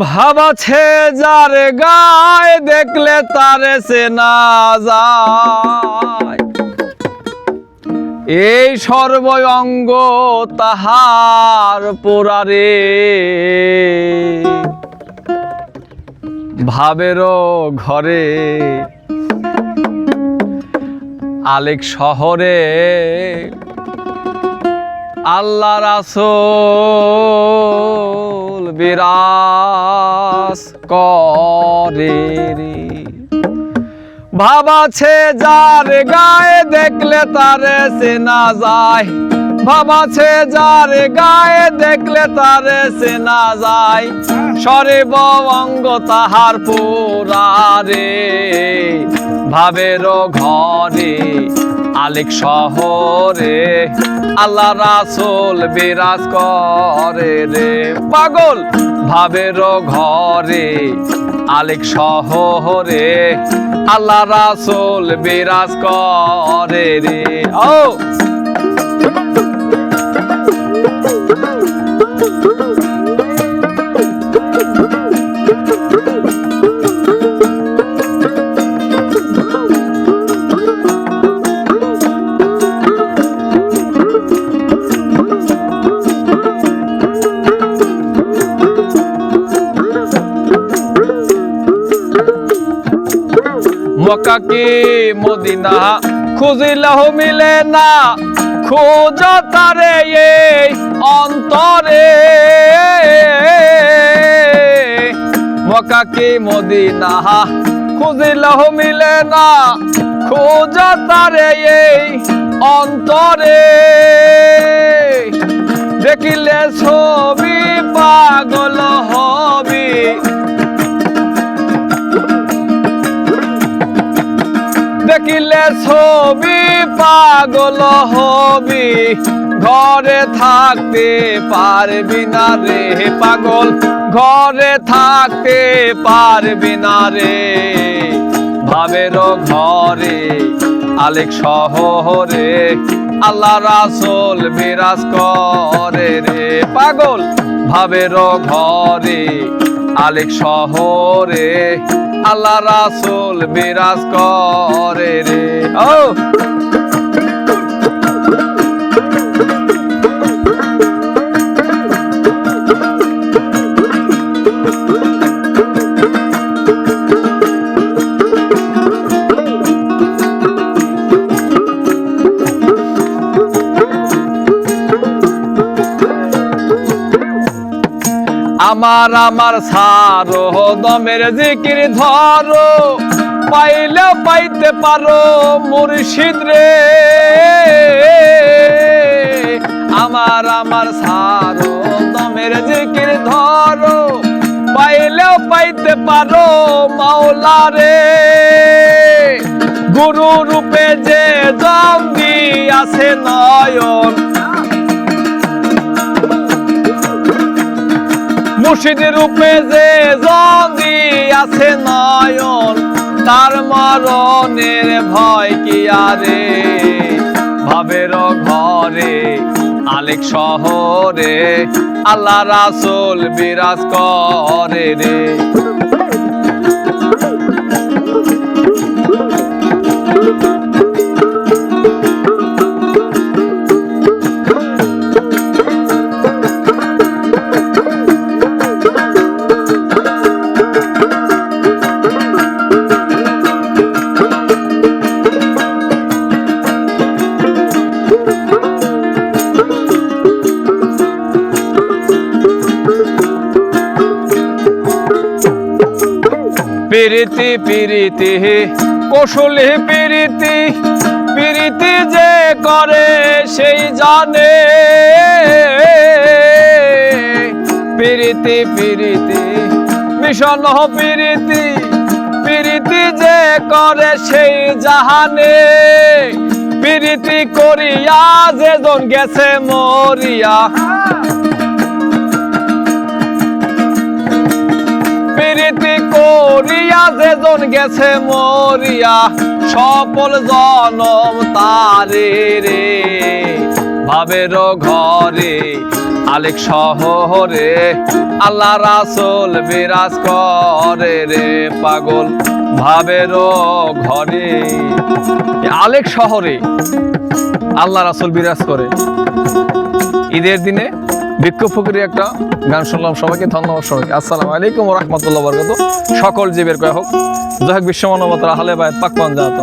ভাবাছে যার গায়ে দেখলে তারে সে না যায়। এই সর্বঙ্গ তাহার পোড়ারে। ভাবেরও ঘরে আলেক শহরে আল্লাহ রাসূল বিরাস করে রে। ভাবাছে যার গায়ে দেখলে তারে চেনা যায়। ভাবাছে যার গায়ে দেখলে তারে চেনা যায়। সরে অঙ্গ তাহার পোড়ারে ভাবের ঘরে আলেক শহরে, আল্লাহ রাসুল বিরাজ করে রে। পাগল ভাবের ঘরে, আলেক শহরে, আল্লাহ রাসুল বিরাজ করে রে। ও! মক্কা মদিনা খুঁজিলেও মিলে না, খোঁজ তারে অন্তরে। মক্কা কি মদিনা খুঁজিলেও মিলে না, খোঁজ তারে অন্তরে। দেখিলে ছবি পাগল হবি দেখিলে ছবি পাগল হবি। ঘরে থাকতে পারবি না রে পাগল। ঘরে থাকতে পারবি না রে। ভাবের ঘরে, আলেক শহরে, আল্লাহ রাসূল বিরাজ করে রে পাগল। ভাবের ঘরে আলেক শহরে আল্লাহ রাসুল বিরাজ করে রে। ও! আমার আমার সারো দমের জিকির ধরো, পাইলে পাইতে পারো মুর্শিদ রে। আমার আমার সারো দমের জিকির ধরো পাইলেও পাইতে পারো মাওলা রে। গুরু রূপে যে জঙ্গি আছে নয়ন মুর্শিদের রূপে যে যদি আছে নয়ন, তার মরণের ভয় কি আরে? ভাবের ঘরে, আলেক শহরে, আল্লাহ রাসূল বিরাজ করে রে। পিরিতি পিরিতি, কৌশলে পিরিতি পিরিতি যে করে সেই জানে। পিরিতি পিরিতি, মিশন পিরিতি পিরিতি যে করে সেই জাহানে পিরিতি করিয়া যেজন গেছে মরিয়া। প্রীতি করিয়া যেজন গেছে মরিয়া, সফল জনম তারে রে। ভাবের ঘরে আলেক শহরে, আল্লাহ রাসুল বিরাজ করে রে পাগল। ভাবের ঘরে আলেক শহরে আল্লাহ রাসুল বিরাজ করে। ঈদের দিনে বিক্ষোভ ফকিরের একটা গান শুনলাম সবাইকে, ধন্যবাদ সবাইকে। আসসালামু আলাইকুম রহমতুল্লাহ বরকত সকল জীবের কয় হোক যাই হোক বিশ্ব মানবতার আহলে বায় পাক পান যাত